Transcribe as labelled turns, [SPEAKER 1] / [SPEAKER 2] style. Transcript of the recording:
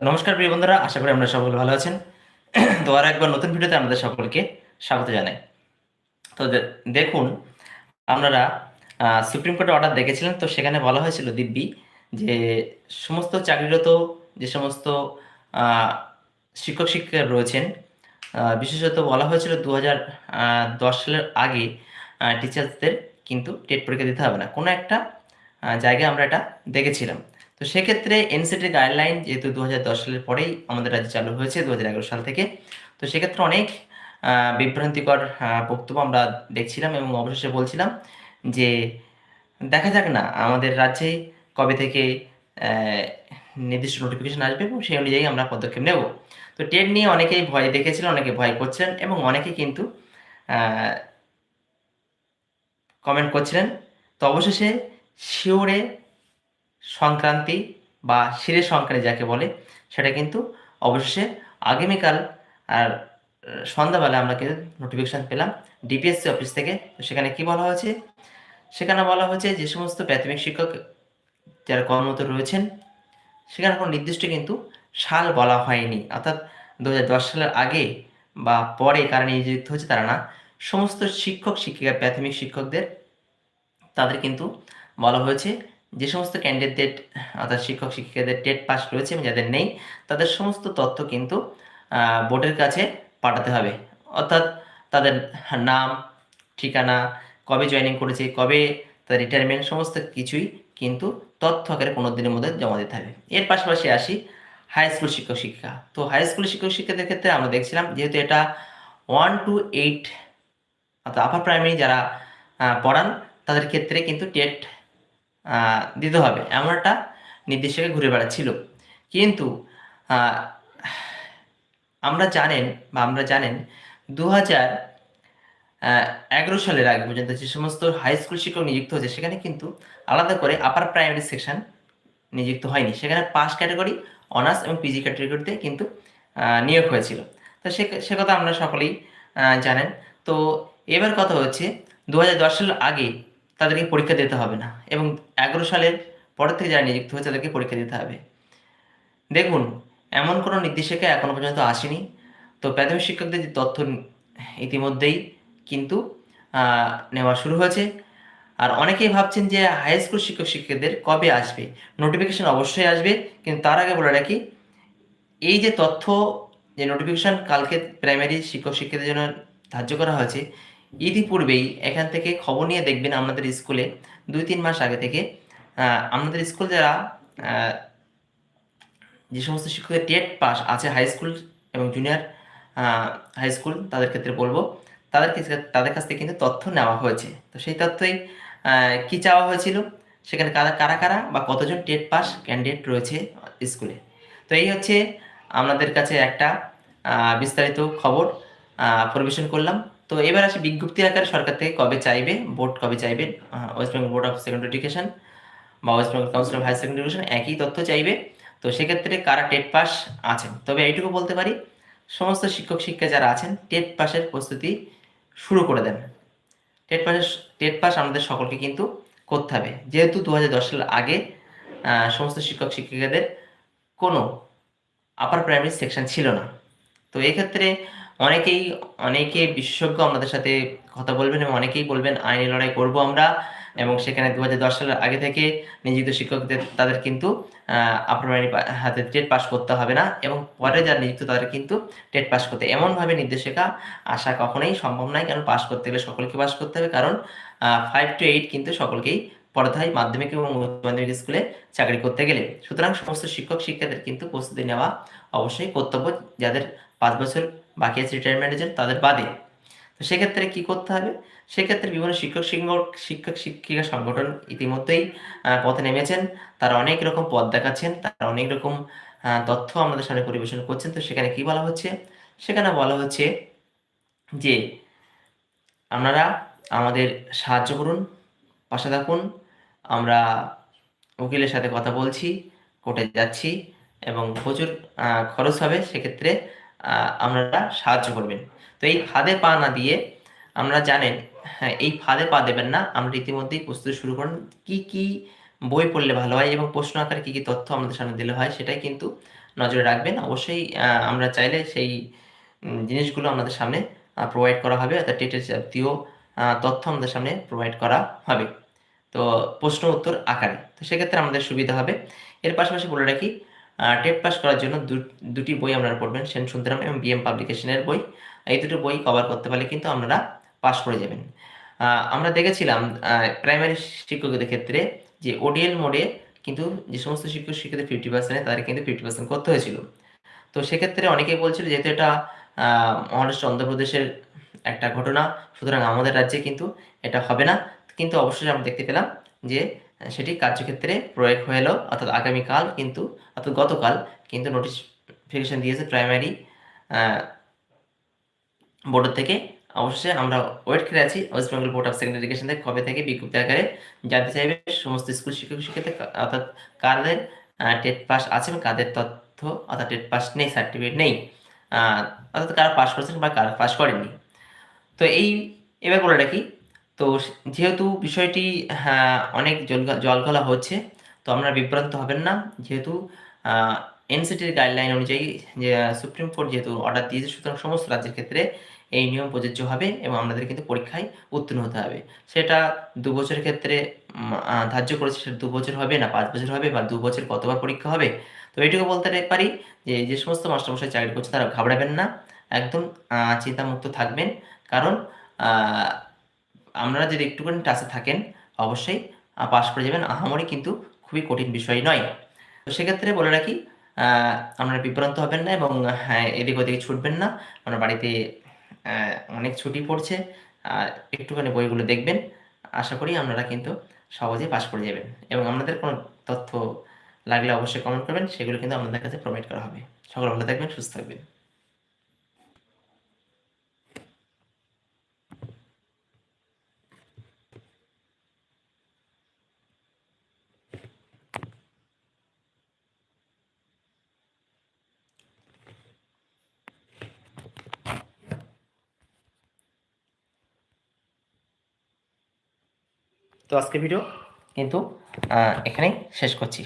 [SPEAKER 1] নমস্কার প্রিয় বন্ধুরা, আশা করি আমরা সকলে ভালো আছেন। তো আর একবার নতুন ভিডিওতে আমাদের সকলকে স্বাগত জানাই। তো দেখুন, আপনারা সুপ্রিম কোর্টের অর্ডার দেখেছিলেন, তো সেখানে বলা হয়েছিল দিব্যি যে সমস্ত চাকরিরত যে সমস্ত শিক্ষক শিক্ষিকা রয়েছেন বিশেষত বলা হয়েছিল দু দশ সালের আগে টিচার্সদের কিন্তু টেট পরীক্ষা দিতে হবে না। কোনো একটা জায়গায় আমরা এটা দেখেছিলাম। তো সেক্ষেত্রে এনসিটির গাইডলাইন যেহেতু দু হাজার দশ সালের পরেই আমাদের রাজ্যে চালু হয়েছে দু হাজার এগারো সাল থেকে। তো সেক্ষেত্রে অনেক বিভ্রান্তিকর বক্তব্য আমরা দেখছিলাম এবং অবশেষে বলছিলাম যে দেখা যাক না, আমাদের রাজ্যে কবে থেকে নির্দিষ্ট নোটিফিকেশন আসবে এবং সেই অনুযায়ী আমরা পদক্ষেপ নেব। তো টেট নিয়ে অনেকেই ভয় দেখেছিলেন অনেকে ভয় করছিলেন এবং অনেকে কিন্তু কমেন্ট করছিলেন। তো অবশেষে শিওরে সংক্রান্তি বা শিরে সংক্রান্তি যাকে বলে, সেটা কিন্তু অবশেষে আগামীকাল আর সন্ধ্যাবেলা আমরা কিন্তু নোটিফিকেশন পেলাম ডিপিএসসি অফিস থেকে। সেখানে কি বলা হয়েছে? সেখানে বলা হয়েছে যে সমস্ত প্রাথমিক শিক্ষক যারা কর্মরত রয়েছেন, সেখানে কোনো নির্দিষ্ট কিন্তু সাল বলা হয়নি। অর্থাৎ দু হাজার দশ সালের আগে বা পরে কারা নিযুক্ত হয়েছে তারা না, সমস্ত শিক্ষক, শিক্ষিকা, প্রাথমিক শিক্ষকদের, তাদের কিন্তু বলা হয়েছে যে সমস্ত ক্যান্ডিডেটদের অর্থাৎ শিক্ষক শিক্ষিকাদের টেট পাস রয়েছে এবং যাদের নেই, তাদের সমস্ত তথ্য কিন্তু বোর্ডের কাছে পাঠাতে হবে। অর্থাৎ তাদের নাম, ঠিকানা, কবে জয়েনিং করেছে, কবে তার রিটায়ারমেন্ট সমস্ত কিছুই কিন্তু তথ্য আকারে পনেরো দিনের মধ্যে জমা দিতে হবে। এর পাশাপাশি আসি হাই স্কুল শিক্ষক শিক্ষা তো হাই স্কুল শিক্ষক শিক্ষাদের ক্ষেত্রে আমরা দেখছিলাম যেহেতু এটা ওয়ান টু এইট অর্থাৎ আপার প্রাইমারি যারা পড়ান, তাদের ক্ষেত্রে কিন্তু টেট দিতে হবে। এমন একটা নির্দেশিকা ঘুরে বেড়াচ্ছিল। কিন্তু আমরা জানেন বা আমরা জানেন দু হাজার এগারো সালের আগে পর্যন্ত যে সমস্ত হাই স্কুল শিক্ষক নিযুক্ত হয়েছে, সেখানে কিন্তু আলাদা করে আপার প্রাইমারি সেকশন নিযুক্ত হয়নি। সেখানে পাস ক্যাটাগরি অনার্স এবং পিজি ক্যাটাগরিতে কিন্তু নিয়োগ হয়েছিল। তো সে সে কথা আমরা সকলেই জানেন। তো এবার কথা হচ্ছে দু হাজার দশ সালের আগে তাদেরকে পরীক্ষা দিতে হবে না। এবং এগারো সালের পরের থেকে যারা নিযুক্ত হয়েছে তাদেরকে পরীক্ষা দিতে হবে। দেখুন, এমন কোনো নির্দেশিকা এখনও পর্যন্ত আসেনি। তো প্রাথমিক শিক্ষকদের যে তথ্য ইতিমধ্যেই কিন্তু নেওয়া শুরু হয়েছে। আর অনেকেই ভাবছেন যে হাই স্কুল শিক্ষক শিক্ষকদের কবে আসবে? নোটিফিকেশন অবশ্যই আসবে। কিন্তু তার আগে বলে রাখি, এই যে তথ্য যে নোটিফিকেশান কালকে প্রাইমারি শিক্ষক শিক্ষকদের জন্য ধার্য করা হয়েছে ইতিপূর্বেই এখান থেকে খবর নিয়ে দেখবেন আপনাদের স্কুলে দুই তিন মাস আগে থেকে আমাদের স্কুল যারা যে সমস্ত শিক্ষকের টেট পাস আছে হাই স্কুল এবং জুনিয়র হাই স্কুল, তাদের ক্ষেত্রে বলব তাদের তাদের কাছ থেকে কিন্তু তথ্য নেওয়া হয়েছে। তো সেই তথ্যই কি চাওয়া হয়েছিল? সেখানে কারা কারা কারা বা কতজন টেট পাস ক্যান্ডিডেট রয়েছে স্কুলে? তো এই হচ্ছে আমাদের কাছে একটা বিস্তারিত খবর পরিবেশন করলাম। তো এবার আসি বিজ্ঞপ্তি আকারে সরকার থেকে কবে চাইবে, বোর্ড কবে চাইবে West Bengal Board of Secondary Education বা West Bengal Council of High Secondary Education একই তথ্য চাইবে। তো সেক্ষেত্রে কারা টেট পাস আছেন? তবে এইটুকু বলতে পারি, সমস্ত শিক্ষক শিক্ষা যারা আছেন, টেট পাসের প্রস্তুতি শুরু করে দেন। টেট পাসের টেট পাস আমাদের সকলকে কিন্তু করতে হবে। যেহেতু দু সালের আগে সমস্ত শিক্ষক শিক্ষিকাদের কোনো আপার প্রাইমারি সেকশন ছিল না। তো এক্ষেত্রে অনেকেই, অনেকে বিশেষজ্ঞ আমাদের সাথে কথা বলবেন এবং অনেকেই বলবেন, আইনি লড়াই করব আমরা। এবং সেখানে দু হাজার দশ সালের আগে থেকে নিযুক্ত শিক্ষকদের, তাদের কিন্তু প্রাইমারি হাতে টেট পাস করতে হবে না এবং পরে যারা নিযুক্ত, তাদের কিন্তু টেট পাস করতে এমনভাবে নির্দেশিকা আসা কখনোই সম্ভব নয়, কারণ পাস করতে গেলে সকলকে পাস করতে হবে, কারণ ফাইভ টু এইট কিন্তু সকলকেই পড়াতে হয় মাধ্যমিক এবং উচ্চ মাধ্যমিক স্কুলে চাকরি করতে গেলে। সুতরাং সমস্ত শিক্ষক শিক্ষাদের কিন্তু প্রস্তুতি নেওয়া অবশ্যই কর্তব্য, যাদের পাঁচ বছর বাকি আছে রিটায়ারমেন্টের জন্য, তাদের বাদে তো সেক্ষেত্রে কি করতে হবে? সেক্ষেত্রে বিভিন্ন শিক্ষক শিক্ষক শিক্ষক শিক্ষিকা সংগঠন ইতিমধ্যেই পথে নেমেছেন। তারা অনেক রকম পথ দেখাচ্ছেন, তারা অনেক রকম তথ্য আমাদের সামনে পরিবেশন করছেন। তো সেখানে কি বলা হচ্ছে? সেখানে বলা হচ্ছে যে আপনারা আমাদের সাহায্য করুন, পাশে থাকুন। আমরা উকিলের সাথে কথা বলছি, কোর্টে যাচ্ছি এবং প্রচুর খরচ হবে। সেক্ষেত্রে আপনারা সাহায্য করবেন। তো এই ফাঁদে পা না দিয়ে আমরা জানেন হ্যাঁ এই ফাঁদে পা দেবেন না। আমরা ইতিমধ্যেই প্রস্তুতি শুরু করুন। কি কি বই পড়লে ভালো হয় এবং প্রশ্ন আকারে কী কী তথ্য আমাদের সামনে দিলে হয় সেটাই কিন্তু নজরে রাখবেন। অবশ্যই আমরা চাইলে সেই জিনিসগুলো আমাদের সামনে প্রোভাইড করা হবে। অর্থাৎ টেটের জাতীয় তথ্য আমাদের সামনে প্রোভাইড করা হবে। তো প্রশ্ন উত্তর আকারে। তো সেক্ষেত্রে আমাদের সুবিধা হবে। এর পাশাপাশি বলে রাখি টেট পাস করার জন্য দুটি বই আপনারা পড়বেন সেন সুন্দরম এবং বিএম পাবলিকেশনের বই। এই দুটো বই কভার করতে পারলে কিন্তু আপনারা পাস করে যাবেন। আমরা দেখেছিলাম প্রাইমারি শিক্ষকদের ক্ষেত্রে যে ওডিএল মোডে কিন্তু যে সমস্ত শিক্ষক শিক্ষিত ফিফটি পার্সেন্ট তাদের কিন্তু ফিফটি পার্সেন্ট করতে হয়েছিল। তো সেক্ষেত্রে অনেকেই বলছিল যেহেতু এটা মহারাষ্ট্র, অন্ধ্রপ্রদেশের একটা ঘটনা, সুতরাং আমাদের রাজ্যে কিন্তু এটা হবে না। কিন্তু অবশ্যই আমরা দেখতে পেলাম যে সেটি কার্যক্ষেত্রে প্রয়োগ হয়ে এলো, অর্থাৎ আগামীকাল কিন্তু, অর্থাৎ গতকাল কিন্তু নোটিফিকেশন দিয়েছে প্রাইমারি বোর্ডের থেকে। অবশ্যই আমরা ওয়েট করে আছি West Bengal Board of Secondary Education থেকে কবে থেকে বিজ্ঞপ্তি আকারে জানতে চাইবে, সমস্ত স্কুল শিক্ষক শিক্ষিত অর্থাৎ কাদের টেট পাস আছে কাদের তথ্য, অর্থাৎ টেট পাস নেই সার্টিফিকেট নেই অর্থাৎ কারা পাস করেছেন বা কারা পাস করেননি। তো এই, এবার বলে রাখি তো যেহেতু বিষয়টি হ্যাঁ, অনেক জলঘলা হচ্ছে তো আমরা বিভ্রান্ত হবেন না। যেহেতু এনসিটির গাইডলাইন অনুযায়ী যে সুপ্রিম কোর্ট যেহেতু অর্ডার দিয়েছে সুতরাং সমস্ত রাজ্যের ক্ষেত্রে এই নিয়ম প্রযোজ্য হবে এবং আমাদের কিন্তু পরীক্ষায় উত্তীর্ণ হতে হবে। সেটা দু বছরের ক্ষেত্রে ধার্য করেছে সেটা দু বছর হবে না পাঁচ বছর হবে বা দু বছর কতবার পরীক্ষা হবে। তো এইটুকু বলতে পারি যে যে সমস্ত মাস্টারমশাই চাকরি করছে তারা ঘাবড়াবেন না। একদম চিন্তামুক্ত থাকবেন। কারণ আপনারা যদি একটুখানি টাচে থাকেন, অবশ্যই পাশ করে যাবেন। আহামরি কিন্তু খুবই কঠিন বিষয় নয়। তো সেক্ষেত্রে বলে রাখি আপনারা বিভ্রান্ত হবেন না এবং হ্যাঁ এদিক ওদিকে ছুটবেন না। আপনার বাড়িতে অনেক ছুটি পড়ছে একটুখানি বইগুলো দেখবেন। আশা করি আপনারা কিন্তু সহজেই পাশ করে যাবেন। এবং আপনাদের কোনো তথ্য লাগলে অবশ্যই কমেন্ট করবেন। সেগুলো কিন্তু আপনাদের কাছে প্রোভাইড করা হবে। সকল ভালো থাকবেন, সুস্থ থাকবেন। তো আজকে ভিডিও কিন্তু এখানেই শেষ করছি।